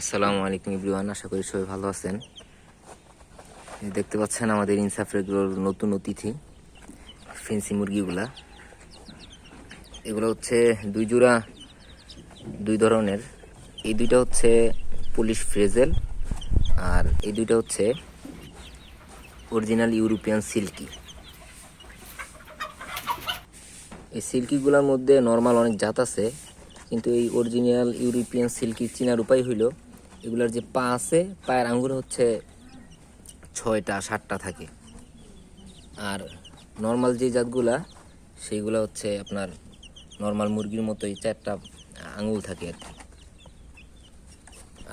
আসসালামু আলাইকুম ইব্রিওয়ান আশা করি সবাই ভালো আছেন। দেখতে পাচ্ছেন আমাদের ইনসাফ রেগুলোর নতুন অতিথি, ফেন্সি মুরগিগুলা। এগুলো হচ্ছে দুই জোড়া, দুই ধরনের। এই দুইটা হচ্ছে পুলিশ ফ্রেজেল আর এই দুইটা হচ্ছে অরিজিনাল ইউরোপিয়ান সিল্কি। এই সিল্কিগুলোর মধ্যে নর্মাল অনেক জাত আছে, কিন্তু এই অরিজিনাল ইউরোপিয়ান সিল্কি চিনার উপায় হইল এগুলার যে পা আছে, পায়ের আঙ্গুর হচ্ছে ছয়টা, সাতটা থাকে। আর নর্মাল যে জাতগুলা, সেইগুলা হচ্ছে আপনার নর্মাল মুরগির মতোই চারটা আঙুল থাকে আর কি।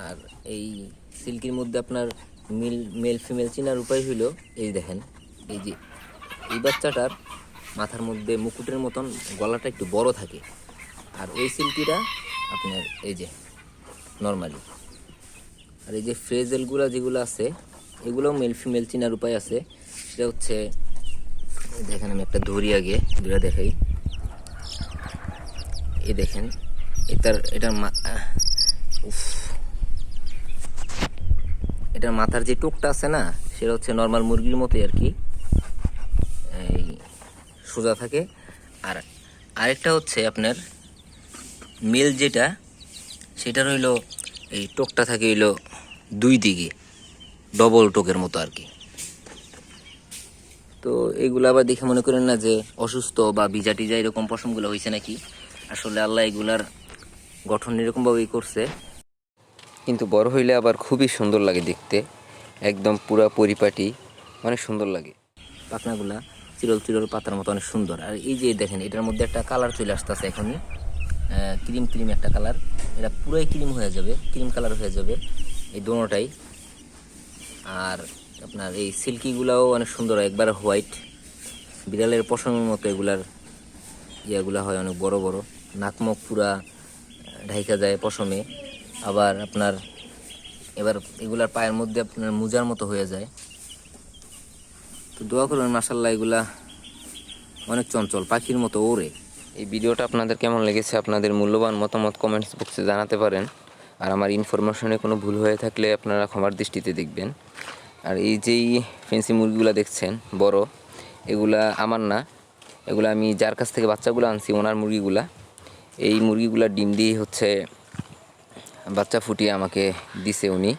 আর এই সিল্কির মধ্যে আপনার মিল মেল ফিমেল চিনার উপায় হইল, এই দেখেন, এই যে এই বাচ্চাটার মাথার মধ্যে মুকুটের মতন গলাটা একটু বড় থাকে। আর ওই সিল্কিটা আপনার এই যে নর্মালি আর এই যে ফ্রেজেলগুলো যেগুলো আছে, এগুলোও মেল ফিমেল চিনার উপায় আছে। সেটা হচ্ছে দেখেন আমি একটা ধরি আগে দুটা দেখাই। এ দেখেন, এটার এটার উফ। এটার মাথার যে টোকটা আছে না, সেটা হচ্ছে নর্মাল মুরগির মতোই আর কি। এই সোজা থাকে। আর আরেকটা হচ্ছে আপনার মেল যেটা, সেটার হইল, এই টোকটা থাকে হইল দুই দিকে ডবল টোকের মতো আর কি। তো এইগুলো আবার দেখে মনে করেন না যে অসুস্থ বা ভিজা টিজা এরকম পশমগুলো হয়েছে নাকি? আসলে আল্লাহ এগুলার গঠন এরকমভাবেই করছে। কিন্তু বড় হইলে আবার খুবই সুন্দর লাগে দেখতে। একদম পুরা পরিপাটি, অনেক সুন্দর লাগে। পাখনাগুলা চিরল চিরল পাতার মতো অনেক সুন্দর। আর এই যে দেখেন, এটার মধ্যে একটা কালার চলে আসতেছে এখনই। ক্রিম ক্রিম একটা কালার। এটা পুরাই ক্রিম হয়ে যাবে, ক্রিম কালার হয়ে যাবে। এই দোনোটাই আর আপনার এই সিল্কিগুলাও অনেক সুন্দর হয় একবার হোয়াইট। বিড়ালের পশমের মতো এগুলার ইয়াগুলা হয় অনেক বড় বড়। নাকমুখ পুরা ঢাইকা যায় পশমে। আবার আপনার এবার এগুলার পায়ের মধ্যে আপনার মোজার মতো হয়ে যায়। তো দোয়া করবেন মাসাল্লাহ এগুলা অনেক চঞ্চল, পাখির মতো ওড়ে। এই ভিডিওটা আপনাদের কেমন লেগেছে, আপনাদের মূল্যবান মতামত কমেন্টস বক্সে জানাতে পারেন। আর আমার ইনফরমেশনে কোনো ভুল হয়ে থাকলে আপনারা ক্ষমার দৃষ্টিতে দেখবেন। আর এই যেই ফেন্সি মুরগিগুলো দেখছেন, বড়, এগুলা আমার না। এগুলো আমি যার কাছ থেকে বাচ্চাগুলো আনছি, ওনার মুরগিগুলা, এই মুরগিগুলা ডিম দিয়ে হচ্ছে বাচ্চা ফুটিয়ে আমাকে দিছে উনি।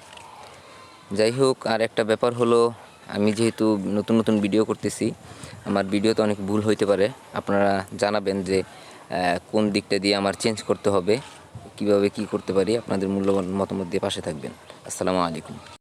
যাই হোক, আর একটা ব্যাপার হলো, আমি যেহেতু নতুন নতুন ভিডিও করতেছি, আমার ভিডিওতে অনেক ভুল হইতে পারে। আপনারা জানাবেন যে কোন দিকটা দিয়ে আমার চেঞ্জ করতে হবে। কীভাবে কি করতে পারি আপনাদের মূল্যবান মতামত দিয়ে পাশে থাকবেন। আসসালামু আলাইকুম।